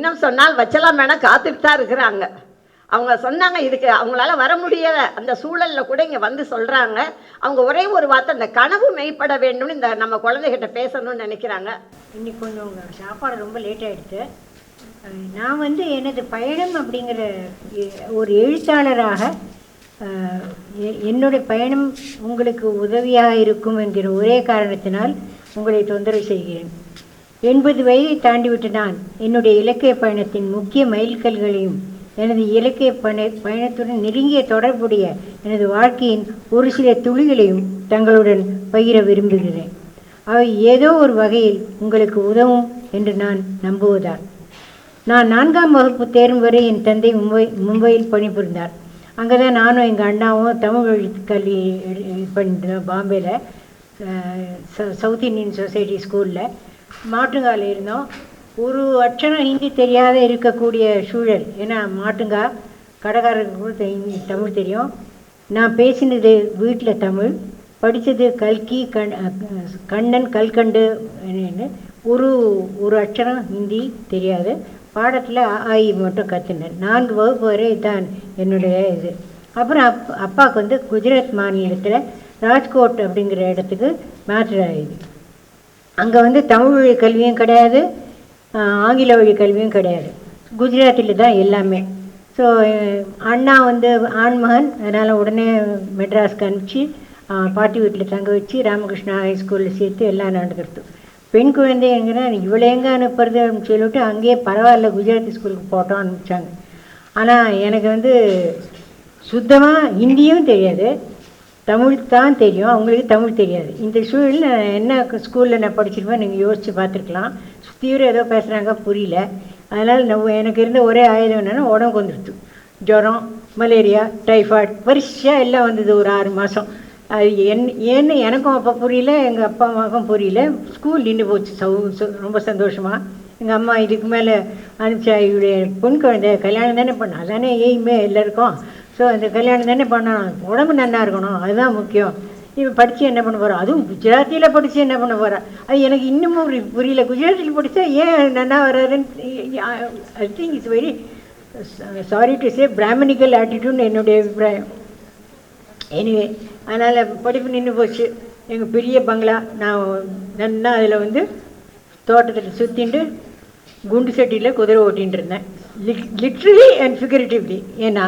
இன்னும் சொன்னால் வச்சலாம் வேணால் காத்துட்டு தான் இருக்கிறாங்க. அவங்க சொன்னாங்க இதுக்கு அவங்களால வர முடியலை. அந்த சூழலில் கூட இங்கே வந்து சொல்கிறாங்க அவங்க ஒரே ஒரு வார்த்தை அந்த கனவு மெய்ப்பட வேண்டும்னு இந்த நம்ம குழந்தைகிட்ட பேசணும்னு நினைக்கிறாங்க. இன்னைக்கு கொஞ்சம் உங்கள் சாப்பாடு ரொம்ப லேட் ஆகிடுது நான் வந்து எனது பயணம் அப்படிங்கிற எ- ஒரு எழுத்தாளராக எ- என்னுடைய பயணம் உங்களுக்கு உதவியாக இருக்கும் என்கிற ஒரே காரணத்தினால் உங்களை தொந்தரவு செய்கிறேன். எண்பது வயதை தாண்டிவிட்டு நான் என்னுடைய இலக்கிய பயணத்தின் முக்கிய மைல்கல்களையும் எனது இலக்கிய பண பயணத்துடன் நெருங்கிய தொடர்புடைய எனது வாழ்க்கையின் ஒரு சில துளிகளையும் தங்களுடன் பகிர விரும்புகிறேன். அவை ஏதோ ஒரு வகையில் உங்களுக்கு உதவும் என்று நான் நம்புவதால். நான் நான்காம் வகுப்பு தேர்வு வரை என் தந்தை மும்பை மும்பையில் பணிபுரிந்தார். அங்கே தான் நானும் எங்கள் அண்ணாவும் தமிழ் வழி கல்வி பண்ணிட்டு பாம்பேயில் சவுத் இந்தியன் சொசைட்டி ஸ்கூலில் மாட்டுங்கால இருந்தோம். ஒரு அச்சரம் ஹிந்தி தெரியாத இருக்கக்கூடிய சூழல். ஏன்னா மாட்டுங்கா கடைக்காரருக்கு கூட ஹிந்தி தமிழ் தெரியும். நான் பேசினது வீட்டில் தமிழ். படித்தது கல்கி கண் கண்ணன் கல்கண்டு என்னென்னு ஒரு ஒரு அச்சரம் ஹிந்தி தெரியாது. பாடத்தில் ஆயி மட்டும் கற்றுனேன் நான்கு வகுப்பு வரை தான் என்னுடைய இது. அப்புறம் அப் அப்பாவுக்கு வந்து குஜராத் மாநிலத்தில் ராஜ்கோட் அப்படிங்கிற இடத்துக்கு மேட்ரு ஆயுது. அங்கே வந்து தமிழ் வழி கல்வியும் கிடையாது ஆங்கில வழி கல்வியும் கிடையாது. குஜராத்தில் தான் எல்லாமே. ஸோ அண்ணா வந்து ஆண்மகன் அதனால் உடனே மெட்ராஸ்க்கு அனுப்பிச்சு பாட்டி வீட்டில் தங்க வச்சு ராமகிருஷ்ணா ஹை ஸ்கூலில் சேர்த்து எல்லாம் நடந்துடுத்து பெண் குழந்தைங்கிற இவ்வளோ எங்கே அனுப்புறது அப்படின்னு சொல்லிட்டு அங்கேயே பரவாயில்ல குஜராத்தி ஸ்கூலுக்கு போட்டோம் அனுப்பிச்சாங்க. ஆனால் எனக்கு வந்து சுத்தமாக ஹிந்தியும் தெரியாது. தமிழ் தான் தெரியும் அவங்களுக்கு தமிழ் தெரியாது. இந்த சூழலில் நான் என்ன ஸ்கூலில் நான் படிச்சிருப்பேன் நீங்கள் யோசித்து பார்த்துருக்கலாம். சுற்றியும் ஏதோ பேசுகிறாங்க புரியல. அதனால் நம்ம எனக்கு இருந்த ஒரே ஆயுதம் என்னென்னா உடம்பு வந்துடுச்சு ஜுரம் மலேரியா டைஃபாய்டு வரிசையாக எல்லாம் வந்தது ஒரு ஆறு மாதம் அது என் ஏன்னு எனக்கும் அப்போ புரியல எங்கள் அப்பா அம்மாவுக்கும் புரியல. ஸ்கூல் நின்று போச்சு சௌ சௌ- ரொம்ப சந்தோஷமாக எங்கள் அம்மா இதுக்கு மேலே அனுப்பிச்சா இவருடைய பொன் குழந்தை கல்யாணம் தானே பண்ண அதானே எய்மே எல்லாருக்கும் ஸோ அந்த கல்யாணம் தானே பண்ணணும் உடம்பு நல்லா இருக்கணும். அதுதான் முக்கியம். இவன் படித்து என்ன பண்ண போகிறா அதுவும் குஜராத்தியில் படித்து என்ன பண்ண போகிறா அது எனக்கு இன்னமும் புரியல. குஜராத்தியில் படித்தா ஏன் நல்லா வராதுன்னு I think it's very sorry to say Brahminical ஆட்டிடியூட்னு என்னுடைய அபிப்பிராயம். எனிவே அதனால் படிப்பு நின்று போச்சு. எங்கள் பெரிய பங்களா நான் நல்லா அதில் வந்து தோட்டத்தில் சுற்றிட்டு குண்டு சட்டியில் குதிரை ஓட்டின்னு இருந்தேன். லிட்ரலி அண்ட் ஃபிகரேட்டிவ்லி ஏன்னா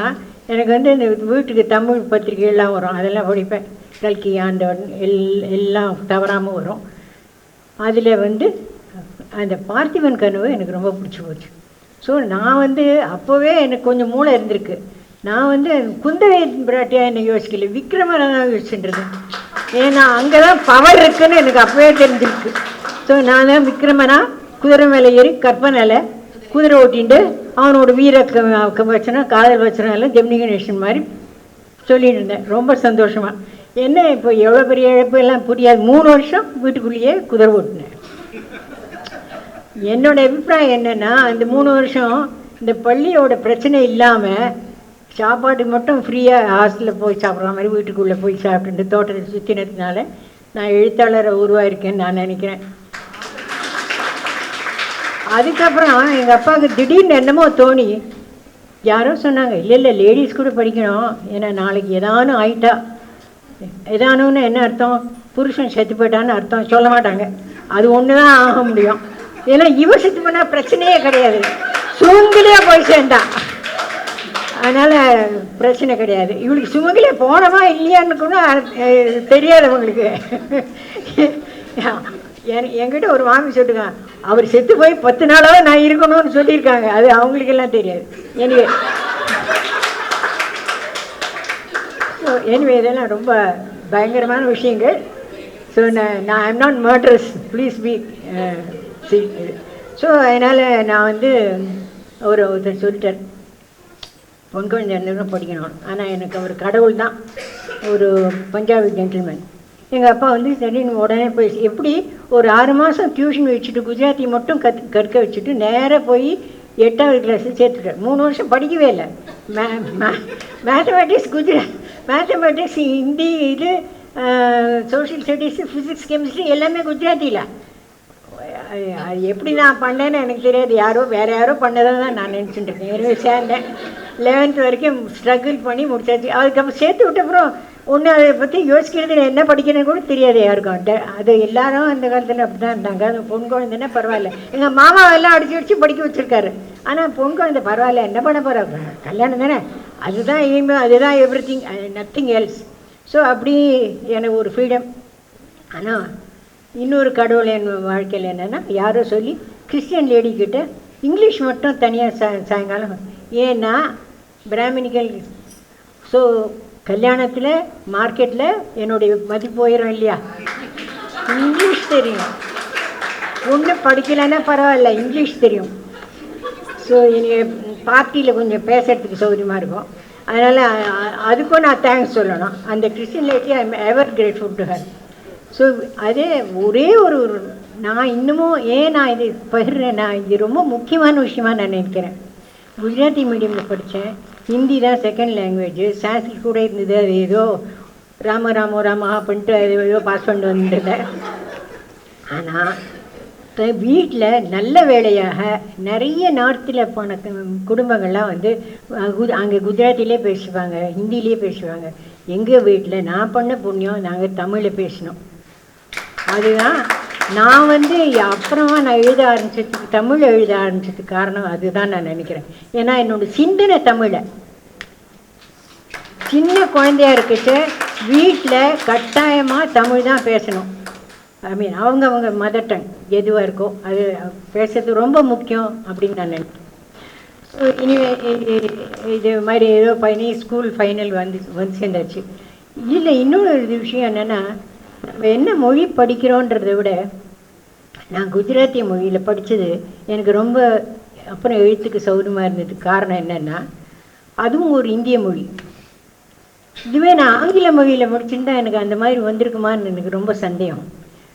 எனக்கு வந்து இந்த வீட்டுக்கு தமிழ் பத்திரிகைகள்லாம் வரும். அதெல்லாம் படிப்பேன். கல்கி ஆண்டவன் எல் எல்லாம் தவறாமல் வரும். அதில் வந்து அந்த பார்த்திபன் கனவு எனக்கு ரொம்ப பிடிச்சி போச்சு. ஸோ நான் வந்து அப்போவே எனக்கு கொஞ்சம் மூளை இருந்திருக்கு. நான் வந்து குந்தவை பிராட்டியாக என்னை யோசிக்கல. விக்ரமனை தான் யோசிச்சுட்டு இருந்தேன் ஏன்னா அங்கே தான் பவர் இருக்குன்னு எனக்கு அப்போவே தெரிஞ்சிருக்கு. ஸோ நான் தான் விக்ரமனா குதிரை மேலே ஏறி கற்பனையில் குதிரை ஓட்டின்ட்டு அவனோட வீர க- வச்சனம் காதல் வச்சனம் எல்லாம் ஜெமினி கணேசன் மாதிரி சொல்லிட்டு இருந்தேன் ரொம்ப சந்தோஷமாக என்ன இப்போ எவ்வளோ பெரிய இழப்பு எல்லாம் புரியாது. மூணு வருஷம் வீட்டுக்குள்ளேயே குதிரை ஓட்டினேன் என்னோட அபிப்பிராயம் என்னென்னா அந்த மூணு வருஷம் இந்த பள்ளியோட பிரச்சனை இல்லாமல் சாப்பாடு மட்டும் ஃப்ரீயாக ஹாஸ்டலில் போய் சாப்பிட்ற மாதிரி வீட்டுக்குள்ளே போய் சாப்பிட்டுட்டு தோட்டத்தை சுற்றினதுனால நான் எழுத்தாளரை உருவாயிருக்கேன்னு நான் நினைக்கிறேன். அதுக்கப்புறம் எங்கள் அப்பாவுக்கு திடீர்னு என்னமோ தோணி. யாரோ சொன்னாங்க இல்லை இல்லை லேடிஸ் கூட படிக்கணும். ஏன்னா நாளைக்கு ஏதானும் ஆயிட்டா. ஏதானுன்னு என்ன அர்த்தம்? புருஷன் செத்து போயிட்டான்னு அர்த்தம். சொல்ல மாட்டாங்க. அது ஒன்று தான் ஆக முடியும். ஏன்னா இவ செத்து போனால் பிரச்சனையே கிடையாது. சுமங்கலியா போய் சேர்ந்தா. அதனால் பிரச்சனை கிடையாது. இவளுக்கு சுமங்கிலே போனவா இல்லையான்னு கூட தெரியாது தெரியாதவங்களுக்கு என் என்கிட்ட ஒரு மாமி சொல்லிருக்காங்க அவர் செத்து போய் பத்து நாளாவது நான் இருக்கணும்னு சொல்லியிருக்காங்க. அது அவங்களுக்கெல்லாம் தெரியாது. எனவே ஸோ எனிவே இதெல்லாம் ரொம்ப பயங்கரமான விஷயங்கள். ஸோ நான் நான் I'm not murders please be so அதனால் நான் வந்து ஒரு ஒருத்தர் சொல்லிட்டேன் பொன் குழந்தை இருந்தவங்க படிக்கணும். ஆனால் எனக்கு அவர் கடவுள் தான் ஒரு பஞ்சாபி ஜென்டில்மேன் எங்கள் அப்பா வந்து சரின்னு உடனே போய் எப்படி ஒரு ஆறு மாதம் டியூஷன் வச்சுட்டு குஜராத்தி மட்டும் கத் கற்க வச்சுட்டு நேராக போய் எட்டாவது கிளாஸு சேர்த்துட்டார். மூணு வருஷம் படிக்கவே இல்லை. மே மேத்தமேட்டிக்ஸ் குஜராத் மேத்தமேட்டிக்ஸ் ஹிந்தி இது சோஷியல் ஸ்டடீஸு ஃபிசிக்ஸ் கெமிஸ்ட்ரி எல்லாமே குஜராத்தியில் எப்படி நான் பண்ணேன்னு எனக்கு தெரியாது. யாரோ வேறு யாரோ பண்ணதை தான் நான் நினச்சிட்டு இருக்கேன். சேர்ந்தேன். லெவன்த் வரைக்கும் ஸ்ட்ரகிள் பண்ணி முடிச்சாச்சு. அதுக்கப்புறம் சேர்த்து விட்டப்புறம் ஒன்று அதை பற்றி யோசிக்கிறது என்ன படிக்கணும்னு கூட தெரியாது யாருக்கும். அது எல்லாரும் அந்த காலத்தில் அப்படி தான் இருந்தாங்க. அது பொன் குழந்தைன்னா பரவாயில்ல. எங்கள் மாமா எல்லாம் அடிச்சு அடிச்சு படிக்க வச்சுருக்காரு. ஆனால் பொன் குழந்தை பரவாயில்ல. என்ன பண்ண போகிறாங்க கல்யாணம் தானே. அதுதான் எய்மு அதுதான் everything nothing else so அப்படி எனக்கு ஒரு ஃப்ரீடம் ஆனால் இன்னொரு கடவுள் என் வாழ்க்கையில் என்னென்னா யாரோ சொல்லி கிறிஸ்டியன் லேடி இங்கிலீஷ் மட்டும் தனியாக சா சாயங்காலம். ஏன்னா பிராமினிக்கல் ஸோ கல்யாணத்தில் மார்க்கெட்டில் என்னுடைய மதிப்பு போயிடும் இல்லையா? இங்கிலீஷ் தெரியும். ஒன்று படிக்கலைன்னா பரவாயில்ல இங்கிலீஷ் தெரியும். ஸோ எனக்கு பார்ட்டியில் கொஞ்சம் பேசுறதுக்கு சௌகரியமாக இருக்கும். அதனால் அதுக்கும் நான் தேங்க்ஸ் சொல்லணும். அந்த Christine லைஃப்லேயே I am ever grateful to her so அதே ஒரே ஒரு நான் இன்னமும் ஏன் நான் இது பகிர்றேன்னா இது ரொம்ப முக்கியமான விஷயமாக நான் நினைக்கிறேன். குஜராத்தி மீடியமில் படித்தேன் ஹிந்தி தான் செகண்ட் லாங்குவேஜ் சான்ஸ்கிரிட் கூட இருந்தது அது ஏதோ ராம ராமோ ராமா பண்ணிட்டு அது ஏதோ பாஸ் பண்ணிட்டு வந்துட்டேன் ஆனால் வீட்டில் நல்ல வேலையாக நிறைய நார்த்தில் போன கு- குடும்பங்கள்லாம் வந்து அங்கே குஜராத்திலே பேசுவாங்க ஹிந்திலேயே பேசுவாங்க. எங்கள் வீட்டில் நான் பண்ண புண்ணியம் நாங்கள் தமிழில் பேசினோம். அதுதான் நான் வந்து அப்புறமா நான் எழுத ஆரம்பிச்சதுக்கு தமிழ் எழுத ஆரம்பிச்சதுக்கு காரணம் அதுதான் நான் நினைக்கிறேன். ஏன்னா என்னோட சிந்தனை தமிழை. சின்ன குழந்தையா இருக்கச்சு வீட்டில் கட்டாயமாக தமிழ் தான் பேசணும். ஐ மீன் அவங்க அவங்க மதர் டங் எதுவாக இருக்கோ அது பேசுறது ரொம்ப முக்கியம் அப்படின்னு நான் நினைக்கிறேன். ஸோ இனிமே இது மாதிரி ஏதோ பையனி ஸ்கூல் ஃபைனல் வந்து வந்து சேர்ந்தாச்சு. இல்லை இன்னொரு இது விஷயம் என்னென்னா நம்ம என்ன மொழி படிக்கிறோன்றதை விட நான் குஜராத்தி மொழியில் படித்தது எனக்கு ரொம்ப அப்புறம் எழுத்துக்கு சௌரியமாக இருந்தது காரணம் என்னென்னா அதுவும் ஒரு இந்திய மொழி. இதுவே நான் ஆங்கில மொழியில் முடிச்சிருந்தா எனக்கு அந்த மாதிரி வந்திருக்குமான்னு எனக்கு ரொம்ப சந்தேகம்.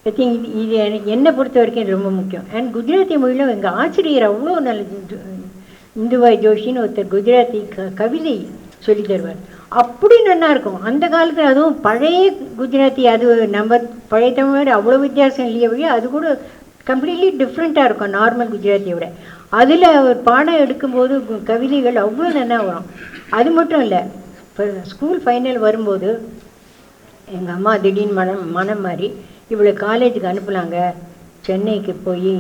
ஐ திங்க் இது இது எனக்கு என்னை பொறுத்த வரைக்கும் இது ரொம்ப முக்கியம். அண்ட் குஜராத்தி மொழியில் எங்கள் ஆசிரியர் அவ்வளோ நல்ல இந்துபாய் ஜோஷின்னு ஒருத்தர் குஜராத்தி க கவிதை சொல்லி தருவார். அப்படி நல்லா இருக்கும். அந்த காலத்தில் அதுவும் பழைய குஜராத்தி அது நம்ம பழைய தமிழோட அவ்வளோ வித்தியாசம் இல்லையே வழி அது கூட கம்ப்ளீட்லி டிஃப்ரெண்ட்டாக இருக்கும் நார்மல் குஜராத்தியை விட. அதில் அவர் பாடம் எடுக்கும்போது கு- கவிதைகள் அவ்வளோ நல்லா வரும். அது மட்டும் இல்லை இப்போ ஸ்கூல் ஃபைனல் வரும்போது எங்கள் அம்மா திடீர்னு மனம் மனம் மாறி இவளை காலேஜுக்கு அனுப்பலாங்க சென்னைக்கு போய்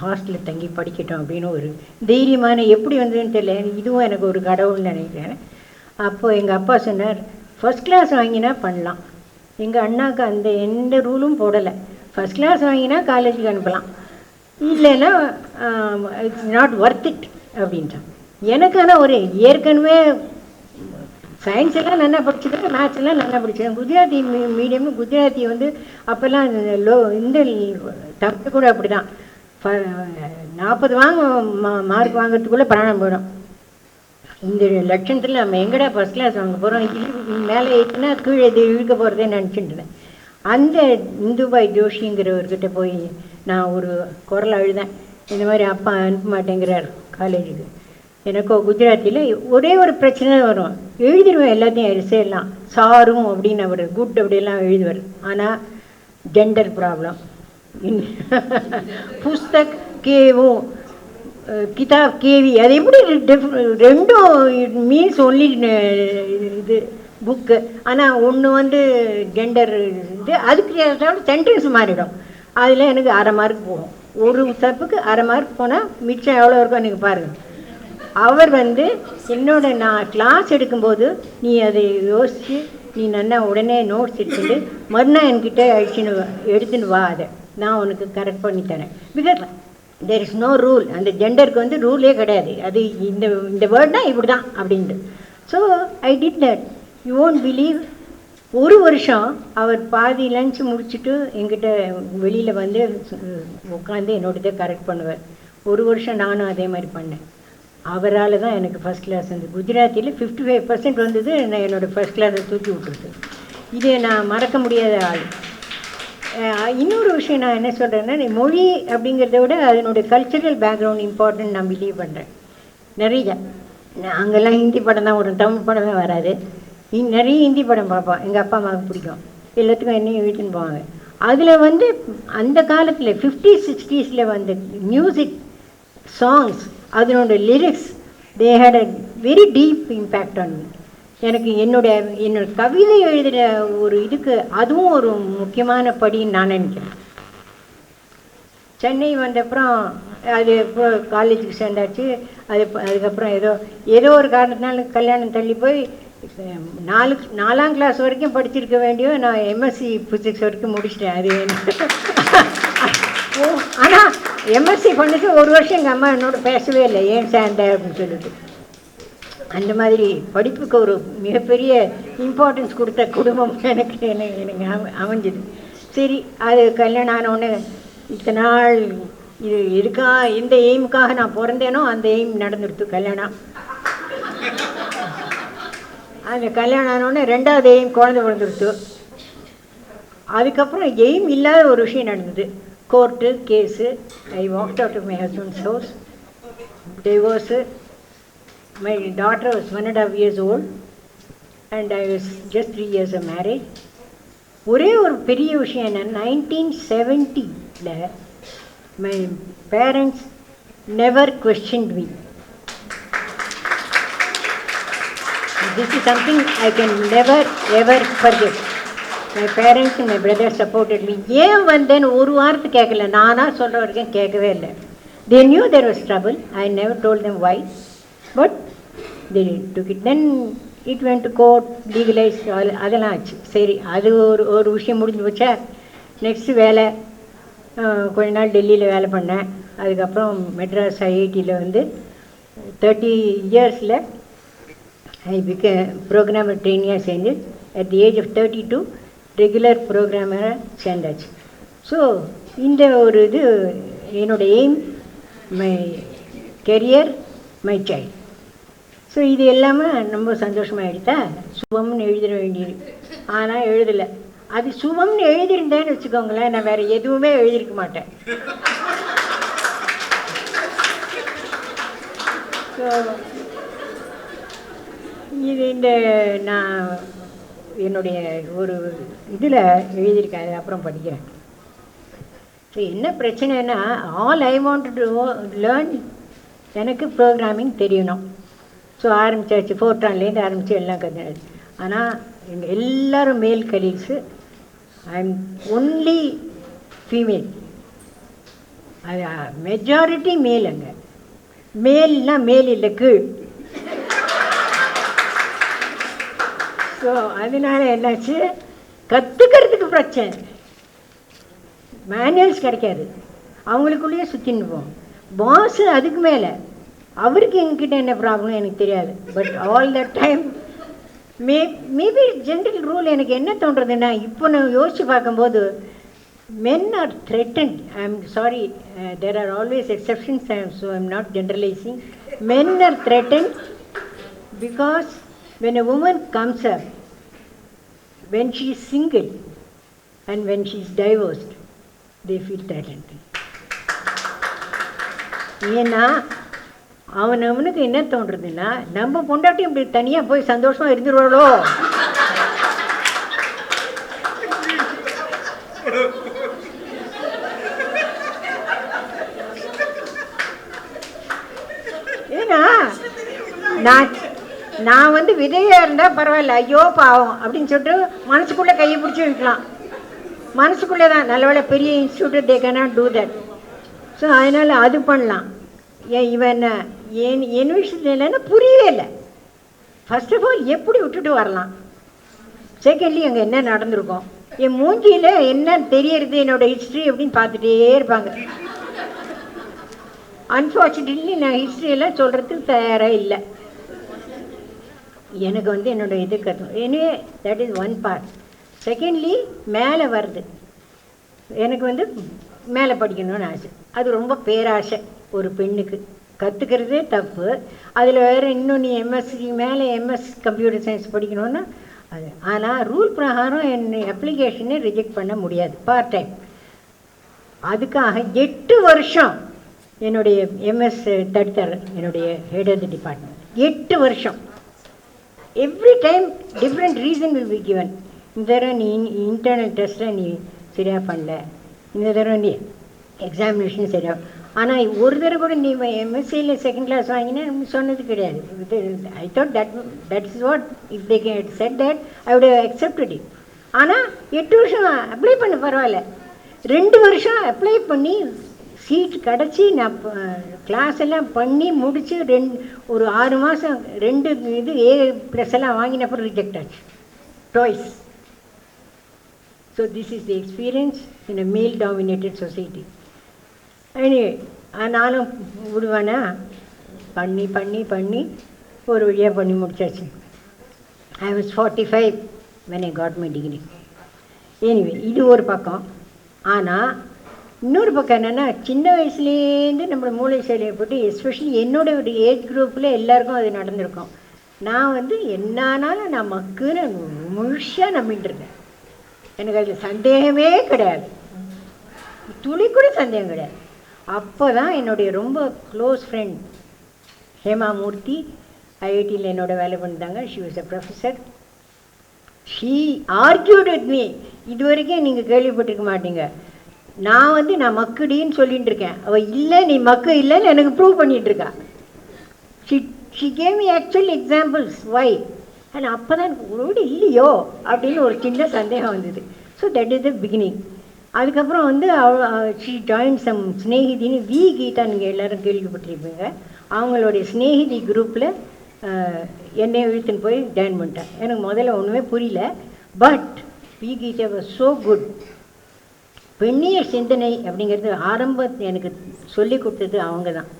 ஹாஸ்டலில் தங்கி படிக்கட்டும் அப்படின்னு ஒரு தைரியமான எப்படி வந்ததுன்னு தெரியல. இதுவும் எனக்கு ஒரு கடவுள்னு நினைக்கிறேன். அப்போது எங்கள் அப்பா சொன்னார் ஃபர்ஸ்ட் கிளாஸ் வாங்கினா பண்ணலாம். எங்கள் அண்ணாவுக்கு அந்த எந்த ரூலும் போடலை. ஃபர்ஸ்ட் கிளாஸ் வாங்கினா காலேஜுக்கு அனுப்பலாம். இல்லைன்னா இட்ஸ் நாட் ஒர்த் இட் அப்படின்ட்டான். எனக்கு ஆனால் ஒரு ஏற்கனவே சயின்ஸ் எல்லாம் நல்லா படிச்சிருக்கேன் மேத்ஸ் எல்லாம் நல்லா படிச்சிருக்கேன் குஜராத்தி மீடியம் குஜராத்தி வந்து அப்போல்லாம் லோ இந்த தமிழ் கூட அப்படி தான் நாற்பது வாங்க மார்க் வாங்குறதுக்குள்ளே பிராணம் போயிடும். இந்த லட்சணத்தில் நம்ம எங்கடா ஃபஸ்ட் கிளாஸ் வாங்க போகிறோம் மேலே ஏற்றுனா கீழே இது இழுக்க போகிறதே நினச்சிட்டு இருந்தேன் அந்த இந்துபாய் ஜோஷிங்கிறவர்கிட்ட போய் நான் ஒரு குரல் அழுதேன். இந்த மாதிரி அப்பா அனுப்ப மாட்டேங்கிறார் காலேஜுக்கு. எனக்கோ குஜராத்தியில் ஒரே ஒரு பிரச்சனை வரும். எழுதிடுவேன் எல்லாத்தையும் எல்லாம் சாரும் அப்படின்னு அவர் குட் அப்படியெல்லாம் எழுதுவார். ஆனால் ஜெண்டர் ப்ராப்ளம் புஸ்தக் கேவும் கிதாப் கேவி அது எப்படி ரெண்டும் மீன்ஸ் ஒன்லி இது புக்கு ஆனால் ஒன்று வந்து ஜெண்டர் இது அதுக்கு சென்டென்ஸ் மாறிடும். அதில் எனக்கு அரை மார்க் போகும். ஒரு தப்புக்கு அரை மார்க் போனால் மிச்சம் எவ்வளோ இருக்கும் எனக்கு பாருங்கள் அவர் வந்து என்னோட நான் கிளாஸ் எடுக்கும்போது நீ அதை யோசித்து நீ நல்லா உடனே நோட்ஸ் எடுத்துட்டு மறுநாள் என்கிட்ட அழிச்சுன்னு எடுத்துன்னு வா அதை. நான் உனக்கு கரெக்ட் பண்ணி தரேன். Because there is no rule அந்த ஜெண்டருக்கு வந்து ரூலே கிடையாது. அது இந்த இந்த வேர்ட்னா இப்படி தான் அப்படின்ட்டு. So I did that you won't believe ஒரு வருஷம் அவர் பாதி லஞ்ச் முடிச்சுட்டு எங்கிட்ட வெளியில் வந்து உட்காந்து என்னோடதை கரெக்ட் பண்ணுவார். ஒரு வருஷம் நானும் அதே மாதிரி பண்ணேன். அவரால் தான் எனக்கு ஃபஸ்ட் கிளாஸ் வந்து. குஜராத்தியில் ஃபிஃப்டி ஃபைவ் பர்சன்ட் வந்தது நான் என்னோடய ஃபஸ்ட் கிளாஸை தூக்கி விட்டுருது இது நான் மறக்க முடியாத ஆள். இன்னொரு விஷயம் நான் என்ன சொல்கிறேன்னா மொழி அப்படிங்கிறத விட அதனுடைய கல்ச்சரல் பேக்ரவுண்ட் இம்பார்ட்டன்ட் நான் பிலீவ் பண்ணுறேன் நிறைய. நான் அங்கெல்லாம் ஹிந்தி படம் தான் வரும் தமிழ் படமே வராது. இ- நிறைய ஹிந்தி படம் பார்ப்போம் எங்கள் அப்பா அம்மாவுக்கு பிடிக்கும். எல்லாத்துக்கும் என்னையும் வீட்டுன்னு போவாங்க. அதில் வந்து அந்த காலத்தில் ஃபிஃப்டி சிக்ஸ்டீஸில் வந்த மியூசிக் சாங்ஸ் அதனோட lyrics they had a very deep impact on எனக்கு என்னுடைய என்னோட கவிதை எழுதுகிற ஒரு இதுக்கு அதுவும் ஒரு முக்கியமான படின்னு நான் நினைக்கிறேன். சென்னை வந்தப்புறம் அது இப்போ காலேஜுக்கு சேர்ந்தாச்சு அது அதுக்கப்புறம் ஏதோ ஏதோ ஒரு காரணத்தினால கல்யாணம் தள்ளி போய் நாலு நாலாம் கிளாஸ் வரைக்கும் படிச்சிருக்க வேண்டியோ நான் எம்எஸ்சி ஃபிசிக்ஸ் வரைக்கும் முடிச்சிட்டேன். அது ஆனால் எம்எஸ்சி பண்ணிட்டு ஒரு வருஷம் எங்கள் அம்மா என்னோட பேசவே இல்லை. ஏன் சேர்ந்த அப்படின்னு சொல்லிட்டு. அந்த மாதிரி படிப்புக்கு ஒரு மிகப்பெரிய இம்பார்ட்டன்ஸ் கொடுத்த குடும்பம் எனக்கு எனக்கு எனக்கு அமைஞ்சுது. சரி அது கல்யாணம் ஆனவுடனே இத்தனை நாள் இது இருக்கா எந்த எய்முக்காக நான் பிறந்தேனோ அந்த எய்ம் நடந்துடுத்து கல்யாணம். அந்த கல்யாணம் ஆனவுடனே ரெண்டாவது எய்ம் குழந்தை பிறந்துடுத்து. அதுக்கப்புறம் எய்ம் இல்லாத ஒரு விஷயம் நடந்தது. Court case I walked out of my husband's house divorce My daughter was one and a half years old and I was just three years of marriage. ஒரே ஒரு பெரிய விஷயம் என்ன? Nineteen செவன்ட்டியில் my parents never question me this is something I can never ever forget my parents my brother supported me ஏன் வந்தேன்னு ஒரு வாரத்து கேட்கல. நானாக சொல்கிற வரைக்கும் கேட்கவே இல்லை. They knew there was trouble I never told them why but they took it then it went to court legalise அதெல்லாம் ஆச்சு. சரி அது ஒரு ஒரு விஷயம் முடிஞ்சு போச்சா? நெக்ஸ்ட்டு வேலை கொஞ்ச நாள் டெல்லியில் வேலை பண்ணேன். அதுக்கப்புறம் மெட்ராஸ் ஐஐடியில் வந்து தேர்ட்டி இயர்ஸில் ஐ பிக ப்ரோக்ராமர் ட்ரெயினியாக சேர்ந்து at the age of thirty two regular ப்ரோக்ராமராக சேர்ந்தாச்சு. ஸோ இந்த ஒரு இது என்னோடய aim my career my child so இது எல்லாமே ரொம்ப சந்தோஷமாக எடுத்தா சுபம்னு எழுதிட வேண்டியது. ஆனால் எழுதலை. அது சுபம்னு எழுதியிருந்தேன்னு வச்சுக்கோங்களேன் நான் வேறு எதுவுமே எழுதியிருக்க மாட்டேன். ஸோ இது இந்த நான் என்னுடைய ஒரு இதில் எழுதியிருக்கேன் அது அப்புறம் படிக்கிறேன். ஸோ என்ன பிரச்சனைனா all I want to learn எனக்கு ப்ரோக்ராமிங் தெரியணும். ஸோ ஆரம்பிச்சாச்சு ஃபோர்ட்ரான்லேருந்து ஆரம்பித்து எல்லாம் கற்றுனது ஆனால் எங்கள் எல்லோரும் male colleagues I am only female அது மெஜாரிட்டி மேல் அங்கே. மேல்னா மேல் இல்லை கீழ். ஸோ அதனால என்னாச்சு? கற்றுக்கிறதுக்கு பிரச்சனை மேனுவல்ஸ் கிடைக்காது. அவங்களுக்குள்ளேயே சுற்றின்னு போவோம் பாஸ் அதுக்கு மேலே. அவருக்கு எங்ககிட்ட என்ன ப்ராப்ளம் எனக்கு தெரியாது. But all the time may maybe general rule எனக்கு என்ன தோன்றதுன்னா இப்போ நான் யோசித்து பார்க்கும்போது men are threatened I am sorry there are always exceptions I am so I'm not generalising men are threatened because when a woman comes up when she is single and when she is divorced they feel threatened. ஏன்னா அவன் அவனுக்கு என்ன தோன்றதுன்னா நம்ம பொண்டாட்டி இப்படி தனியாக போய் சந்தோஷமாக இருந்துருவாளோ? ஏன்னா நான் நான் வந்து விதையாக இருந்தால் பரவாயில்ல ஐயோ பாவம் அப்படின்னு சொல்லிட்டு மனசுக்குள்ளே கையை பிடிச்சி வைக்கலாம். மனசுக்குள்ளே தான் நல்லவேளை பெரிய institute they cannot do that so அதனால் அது பண்ணலாம். ஏன் இவன் என்ன என் என் விஷயத்தில் இல்லைன்னா புரியவே இல்லை. ஃபர்ஸ்ட் ஆஃப் ஆல் எப்படி விட்டுட்டு வரலாம்? செகண்ட்லி அங்கே என்ன நடந்திருக்கும்? என் மூஞ்சியில் என்ன தெரியறது என்னோட ஹிஸ்ட்ரி அப்படின்னு பார்த்துட்டே இருப்பாங்க. அன்ஃபார்ச்சுனேட்லி நான் ஹிஸ்ட்ரியெல்லாம் சொல்கிறதுக்கு தயாராக இல்லை. எனக்கு வந்து என்னோட இது கற்று எனவே that is one part secondly மேலே வருது. எனக்கு வந்து மேலே படிக்கணும்னு ஆசை. அது ரொம்ப பேராசை ஒரு பெண்ணுக்கு. கற்றுக்கிறதே தப்பு. அதில் வேறு இன்னும் நீ எம்எஸ்சி மேலே எம்எஸ் கம்ப்யூட்டர் சயின்ஸ் படிக்கணும்னா அது. ஆனால் ரூல் பிரகாரம் என் அப்ளிகேஷனே ரிஜெக்ட் பண்ண முடியாது. பார்ட் டைம் அதுக்காக எட்டு வருஷம் என்னுடைய எம்எஸ் தடுத்தார் என்னுடைய ஹெட் ஆஃப் தி டிபார்ட்மெண்ட் எட்டு வருஷம். Every time different reason will be given இந்த தடவை நீ இன்டர்னல் டெஸ்ட்டில் நீ சரியாக பண்ணல. இந்த தடவை நீ எக்ஸாமினேஷன் சரியாக ஆனால் ஒரு தடவை கூட நீ எம்எஸ்சியில் செகண்ட் கிளாஸ் வாங்கினா சொன்னது கிடையாது. I thought that that is what if they had said that I would accepted it ஆனால் எட்டு வருஷம் அப்ளை பண்ண பரவாயில்ல. ரெண்டு வருஷம் அப்ளை பண்ணி சீட் கிடச்சி நான் கிளாஸ் எல்லாம் பண்ணி முடித்து ரெண்டு ஒரு ஆறு மாதம் ரெண்டு இது ஏ ப்ளஸ் எல்லாம் வாங்கினப்பறம் ரிஜெக்ட் ஆச்சு. Toys so this is the experience in a male dominated society anyway நானும் விடுவேனா? பண்ணி பண்ணி பண்ணி ஒரு வழியாக பண்ணி முடிச்சாச்சு. I was forty five when I got my degree anyway இது ஒரு பக்கம். ஆனால் இன்னொரு பக்கம் என்னென்னா சின்ன வயசுலேருந்து நம்மளை மூளை செயலியை போட்டு எஸ்பெஷலி என்னோட ஒரு ஏஜ் குரூப்பில் எல்லாருக்கும் அது நடந்திருக்கும். நான் வந்து என்னானாலும் நான் மக்குன்னு முழுசாக நம்பிட்டு எனக்கு அதில் சந்தேகமே கிடையாது. துளி கூட சந்தேகம் கிடையாது. அப்போ தான் என்னுடைய ரொம்ப க்ளோஸ் ஃப்ரெண்ட் ஹேமாமூர்த்தி ஐஐடியில் என்னோட வேலை பண்ணிட்டாங்க. She was a professor she argued with me இது வரைக்கும் நீங்கள் கேள்விப்பட்டிருக்க மாட்டீங்க. நான் வந்து நான் மக்குடின்னு சொல்லிட்டு இருக்கேன். அவள் இல்லை நீ மக்கு இல்லைன்னு எனக்கு ப்ரூவ் பண்ணிட்டு இருக்கா. She she came actual examples why ஆனால் அப்போ தான் எனக்கு ஒருபடி இல்லையோ? அப்படின்னு ஒரு சின்ன சந்தேகம் வந்தது. So that is the beginning அதுக்கப்புறம் வந்து அவ ஷி ஜாயின் சம் ஸ்னேகிதின்னு வி கீதா நீங்கள் எல்லோரும் கேள்விப்பட்டிருப்பீங்க. அவங்களுடைய ஸ்னேகிதி குரூப்பில் என்னை இழுத்துன்னு போய் ஜாயின் பண்ணிட்டேன் எனக்கு முதல்ல ஒன்றுமே புரியல. But V Geetha was so good பெண்ணிய சிந்தனை அப்படிங்கிறது ஆரம்ப எனக்கு சொல்லி கொடுத்தது அவங்க தான்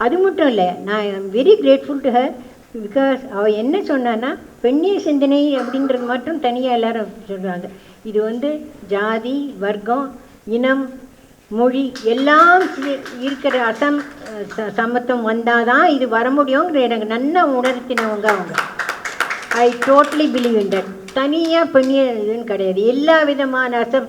அது மட்டும் இல்லை நான் I'm very grateful to her because அவள் என்ன சொன்னான்னா பெண்ணிய சிந்தனை அப்படின்றது மட்டும் தனியாக எல்லாரும் சொல்கிறாங்க இது வந்து ஜாதி வர்க்கம் இனம் மொழி எல்லாம் இருக்கிற அசம் சமத்துவம் வந்தால் தான் இது வர முடியுங்கிற எனக்கு நல்லா உணர்த்தினவங்க அவங்க. I totally believe in that தனியாக பெண்ணிய இதுன்னு கிடையாது. எல்லா விதமான அசம்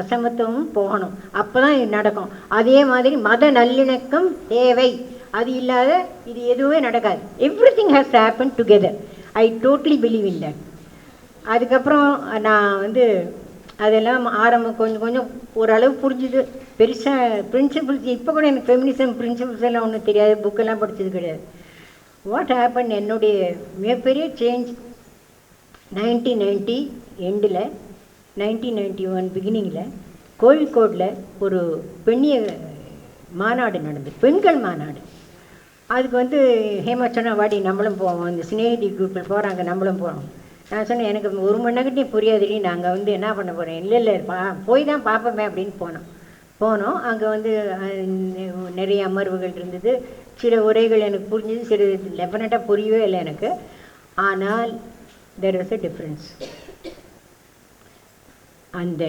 அசமத்துவமும் போகணும். அப்போ தான் இது நடக்கும். அதே மாதிரி மத நல்லிணக்கம் தேவை. அது இல்லாத இது எதுவுமே நடக்காது. Everything has happen together I totally believe in that அதுக்கப்புறம் நான் வந்து அதெல்லாம் ஆரம்பம் கொஞ்சம் கொஞ்சம் ஓரளவு புரிஞ்சுது. பெருசாக பிரின்சிபல்ஸ் இப்போ கூட எனக்கு ஃபெமினிசம் பிரின்சிபல்ஸ் எல்லாம் ஒன்றும் தெரியாது. புக்கெல்லாம் படித்தது கிடையாது. வாட் ஹேப்பன் என்னுடைய மிகப்பெரிய சேஞ்ச் நைன்டீன் நைன்ட்டி எண்டில் நைன்டீன் நைன்ட்டி ஒன் பிகினிங்கில் கோழிக்கோடில் ஒரு பெண்ணிய மாநாடு நடந்தது. பெண்கள் மாநாடு. அதுக்கு வந்து ஹேமா சொன்னா வாடி நம்மளும் போவோம். இந்த சிநேகிதி குரூப்பில் போகிறாங்க நம்மளும் போகிறோம் நான் சொன்னேன் எனக்கு ஒரு மணி நேரத்தையும் புரியாதுடி நாங்கள் வந்து என்ன பண்ண போகிறோம் இல்லை இல்லை பா போய் தான் பார்ப்போமே அப்படின்னு போனோம். போனோம். அங்கே வந்து நிறைய அமர்வுகள் இருந்தது. சில உரைகள் எனக்கு புரிஞ்சுது. சில டெஃபினட்டாக புரியவே இல்லை எனக்கு. ஆனால் தெர் வாஸ் அ டிஃப்ரென்ஸ் அந்த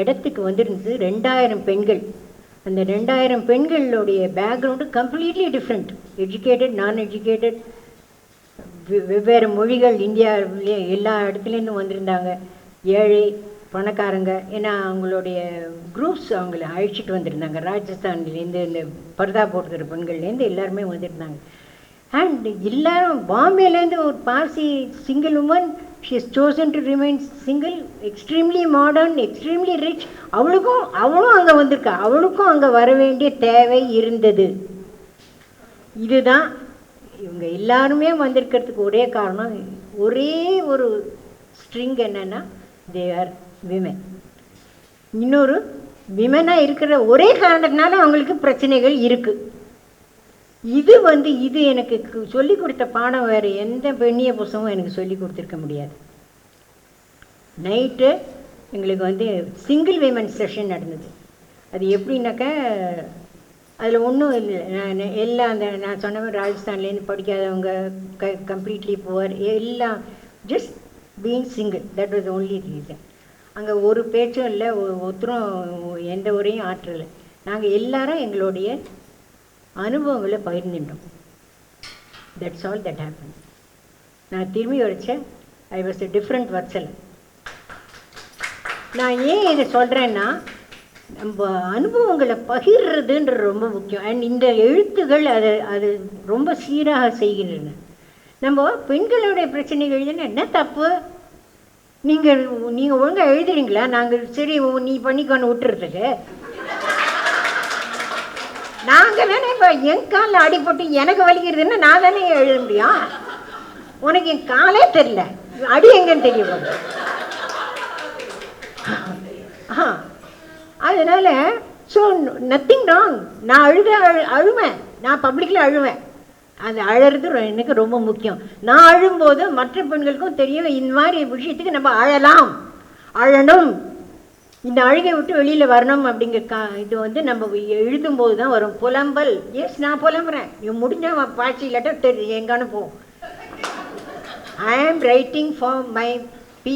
இடத்துக்கு வந்திருந்தது ரெண்டாயிரம் பெண்கள். அந்த ரெண்டாயிரம் பெண்களுடைய பேக்ரவுண்டு கம்ப்ளீட்லி டிஃப்ரெண்ட் எஜுகேட்டட் நான் எஜுகேட்டட் வெவ்வேறு மொழிகள் இந்தியாவிலே எல்லா இடத்துலேருந்து வந்திருந்தாங்க. ஏழை பணக்காரங்க ஏன்னா அவங்களுடைய குரூப்ஸ் அவங்கள அழைச்சிட்டு வந்திருந்தாங்க. ராஜஸ்தான்லேருந்து இந்த பர்தா போட்டுக்கிற பெண்கள்லேருந்து எல்லாருமே வந்திருந்தாங்க. அண்ட் எல்லாரும் பாம்பேலேருந்து ஒரு Parsi single woman she is chosen to remain single extremely modern extremely rich அவளுக்கும் அவளும் அங்கே வந்திருக்கா. அவளுக்கும் அங்கே வர வேண்டிய தேவை இருந்தது. இதுதான் இவங்க எல்லாருமே வந்திருக்கிறதுக்கு ஒரே காரணம். ஒரே ஒரு ஸ்ட்ரிங் என்னன்னா தே ஆர் விமன் இன்னொரு விமனாக இருக்கிற ஒரே காரணத்தினால அவங்களுக்கு பிரச்சனைகள் இருக்குது இது வந்து இது எனக்கு சொல்லி கொடுத்த பாடம் வேறு எந்த பெண்ணிய புஸ்தகமும் எனக்கு சொல்லி கொடுத்துருக்க முடியாது. நைட்டு எங்களுக்கு வந்து சிங்கிள் விமன் செஷன் நடந்தது. அது எப்படின்னாக்கா அதில் ஒன்றும் இல்லை. நான் எல்லாம் அந்த நான் சொன்ன ராஜஸ்தான்லேருந்து படிக்காதவங்க க கம்ப்ளீட்லி புவர் எல்லாம் just being single that was only reason அங்கே ஒரு பேச்சும் இல்லை ஒ- ஒருத்தரும் எந்த உரையும் ஆற்றலை நாங்கள் எல்லாரும் எங்களுடைய அனுபவங்களை பகிர்ந்துட்டோம் தட்ஸ் ஆல் தட் ஹேப்பன் நான் திரும்பி வச்சேன் ஐ வாஸ் எ டிஃப்ரெண்ட் வர்சல் நான் ஏன் இதை சொல்கிறேன்னா நம்ம அனுபவங்களை பகிர்றதுன்ற ரொம்ப முக்கியம். அண்ட் இந்த எழுத்துகள் அதை அது ரொம்ப சீராக செய்கின்றன. நம்ம பெண்களுடைய பிரச்சனைகள் எழுதுனா என்ன தப்பு? நீங்கள் நீங்கள் ஒழுங்காக எழுதுறீங்களா? நாங்கள் சரி நீ பண்ணிக்கொண்டு விட்டுறதுக்கு. நாங்கள் தானே இப்போ என் காலில் அடிபட்டு எனக்கு வலிக்கிறதுன்னு நான் தானே எழுத முடியும்? உனக்கு என் காலே தெரில அடி எங்கன்னு தெரியும் ஆ. அதனால் ஸோ நத்திங் ராங் நான் அழுத அழு அழுவேன். நான் பப்ளிக்கில் அழுவேன். அது அழறது எனக்கு ரொம்ப முக்கியம். நான் அழும்போது மற்ற பெண்களுக்கும் தெரியும் இந்த மாதிரி விஷயத்துக்கு நம்ம அழலாம். அழணும். இந்த அழுகை விட்டு வெளியில் வரணும் அப்படிங்கிற கா இது வந்து நம்ம எழுதும்போது தான் வரும். புலம்பல். எஸ் நான் புலம்புறேன். இவன் முடிஞ்ச பாய்ச்சி லெட்டர் தெரியுது எங்கானு போ. ஐ ஆம் ரைட்டிங் ஃபார் மை பீ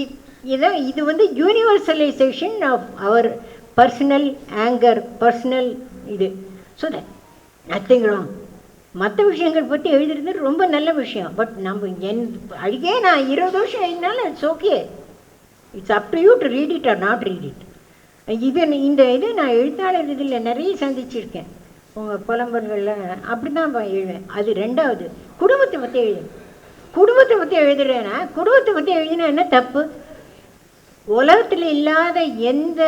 இதான் இது வந்து universalisation of our personal anger personal இது. ஸோ தட் நத்திங் ராங் மற்ற விஷயங்கள் பற்றி எழுதுறது ரொம்ப நல்ல விஷயம். பட் நம்ம என் அழுகே நான் இருபது வருஷம் எழுதினாலும் it's okay it's up to you to read it or not read it இது இந்த இது நான் எழுத்தாளர் இதில் நிறைய சந்திச்சிருக்கேன். உங்கள் புலம்பல்களில் அப்படி தான் எழுவேன் அது ரெண்டாவது குடும்பத்தை பற்றி எழுதுவேன். குடும்பத்தை பற்றி எழுதுறேன்னா குடும்பத்தை பற்றி எழுதினா என்ன தப்பு? உலகத்தில் இல்லாத எந்த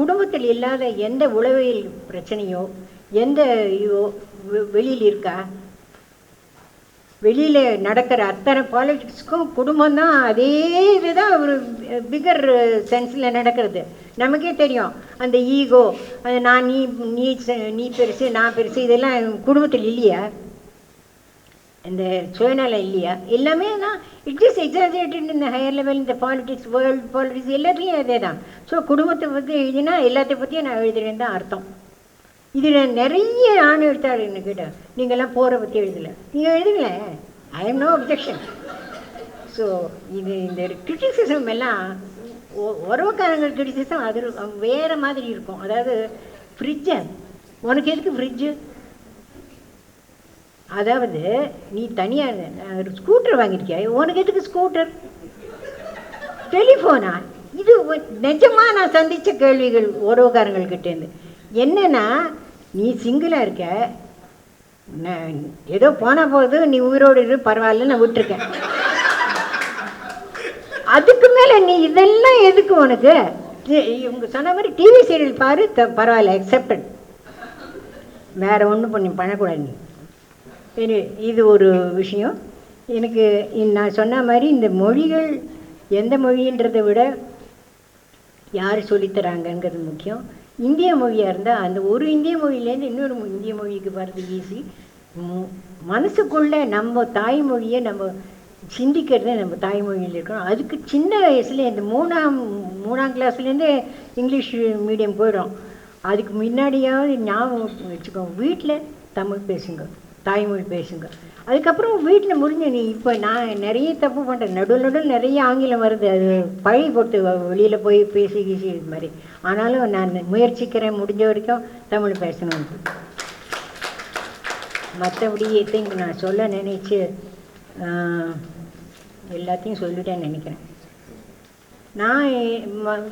குடும்பத்தில் இல்லாத எந்த உளவியல் பிரச்சனையோ எந்த இதோ வெளியில் இருக்கா? வெளியில் நடக்கிற அத்தனை பாலிட்டிக்ஸ்க்கும் குடும்பம் தான் அதே இதுதான் ஒரு பிகர் சென்ஸில் நடக்கிறது. நமக்கே தெரியும். அந்த ஈகோ அது நான் நீ நீ நீ பெருசு நான் பெருசு இதெல்லாம் குடும்பத்தில் இல்லையா? இந்த சுயநலம் இல்லையா? எல்லாமே தான். இட் இஸ் எக்ஸாஜரேட்டட் இந்த ஹையர் லெவல் இந்த பாலிடிக்ஸ் வேர்ல்டு பாலிடிக்ஸ் எல்லாத்துலேயும் அதே தான் ஸோ குடும்பத்தை பற்றி எழுதினா எல்லாத்தை பற்றியும் நான் எழுதுறேன்னு தான் அர்த்தம். இதில் நிறைய ஆண் எழுத்தாளர் என்ன கேட்டால் நீங்கள்லாம் போகிற பற்றி எழுதலை. நீங்கள் எழுதுங்களே. I am no objection so இது இந்த கிரிட்டிசிசம் எல்லாம் ஒ- உறவுக்காரங்க கிரிட்டிசிசம் அது வேறு மாதிரி இருக்கும். அதாவது ஃப்ரிட்ஜை உனக்கு எதுக்கு ஃப்ரிட்ஜு அதாவது நீ தனியாக ஒரு ஸ்கூட்டர் வாங்கியிருக்கியா? உனக்கு எதுக்கு ஸ்கூட்டர் டெலிஃபோனா இது நிஜமாக நான் சந்தித்த கேள்விகள் உறவுக்காரங்கள்கிட்டேருந்து என்னென்னா நீ சிங்கிளாக இருக்க. நான் ஏதோ போனால் போது நீ உயிரோடு இரு பரவாயில்ல நான் விட்டுருக்கேன். அதுக்கு மேலே நீ இதெல்லாம் எதுக்கு உனக்கு? இவங்க சொன்ன மாதிரி டிவி சீரியல் பாரு த- பரவாயில்ல அக்செப்டட் வேற ஒன்றும் பண்ணி பண்ணக்கூடாது நீ. சரி இது ஒரு விஷயம். எனக்கு நான் சொன்ன மாதிரி இந்த மொழிகள் எந்த மொழின்றதை விட யார் சொல்லித்தராங்கங்கிறது முக்கியம். இந்திய மொழியாக இருந்தால் அந்த ஒரு இந்திய மொழியிலேருந்து இன்னொரு இந்திய மொழிக்கு வர்றது ஈஸி மனசுக்குள்ளே நம்ம தாய்மொழியை நம்ம சிந்திக்கிறது நம்ம தாய்மொழியில் இருக்கணும். அதுக்கு சின்ன வயசுல இந்த மூணாம் மூணாம் கிளாஸ்லேருந்தே இங்கிலீஷ் மீடியம் போயிடும். அதுக்கு முன்னாடியாவது ஞாபகம் வச்சுக்கோங்க. வீட்டில் தமிழ் பேசுங்க. தாய்மொழி பேசுங்க. அதுக்கப்புறம் வீட்டில் முடிஞ்ச நீ இப்போ நான் நிறைய தப்பு பண்ணுறேன் நடுவில் நடுவில் நிறைய ஆங்கிலம் வருது. அது பழகி போட்டு வெளியில் போய் பேசி கீசி இது மாதிரி. ஆனாலும் நான் முயற்சிக்கிறேன். முடிஞ்ச வரைக்கும் தமிழ் பேசணும்னு மற்றபடி திங்க் நான் சொல்ல நினச்சி எல்லாத்தையும் சொல்லிட்டேன்னு நினைக்கிறேன். நான்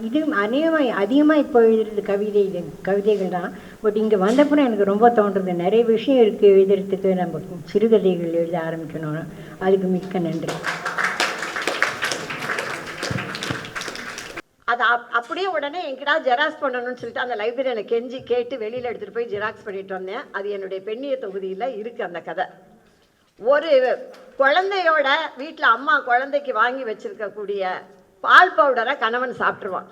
இது அநேகமாக அதிகமாக இப்போ எழுதுறது கவிதை கவிதைகள் தான். பட் இங்கே வந்தப்புறம் எனக்கு ரொம்ப தோன்றுறது நிறைய விஷயம் இருக்குது எழுதுறதுக்கு. நம்ம சிறுகதைகள் எழுத ஆரம்பிக்கணும். அதுக்கு மிக்க நன்றி. அதை அப் அப்படியே உடனே என்கிட்ட ஜெராக்ஸ் பண்ணணும்னு சொல்லிட்டு அந்த லைப்ரரியில் கெஞ்சி கேட்டு வெளியில் எடுத்துகிட்டு போய் ஜெராக்ஸ் பண்ணிட்டு வந்தேன். அது என்னுடைய பெண்ணிய தொகுதியில் இருக்குது அந்த கதை. ஒரு குழந்தையோட வீட்டில் அம்மா குழந்தைக்கு வாங்கி வச்சுருக்கக்கூடிய பால் பவுடரை கணவன் சாப்பிட்ருவான்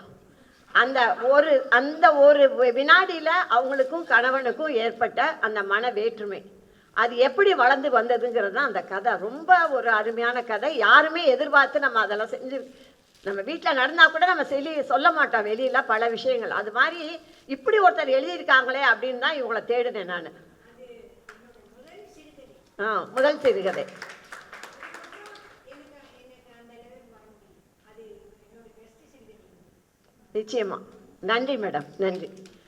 அந்த ஒரு அந்த ஒரு வினாடியில் அவங்களுக்கும் கணவனுக்கும் ஏற்பட்ட அந்த மன வேற்றுமை. அது எப்படி வளர்ந்து வந்ததுங்கிறது தான் அந்த கதை. ரொம்ப ஒரு அருமையான கதை. யாருமே எதிர்பார்த்து நம்ம அதெல்லாம் செஞ்சு நம்ம வீட்டில் நடந்தால் கூட நம்ம சொல்லி சொல்ல மாட்டோம். வெளியில் பல விஷயங்கள். அது மாதிரி இப்படி ஒருத்தர் எழுதியிருக்காங்களே அப்படின்னு தான் இவங்களை தேடினேன் நான். ஆ முதல் சிறுகதை. நிச்சயமா. நன்றி மேடம். நன்றி.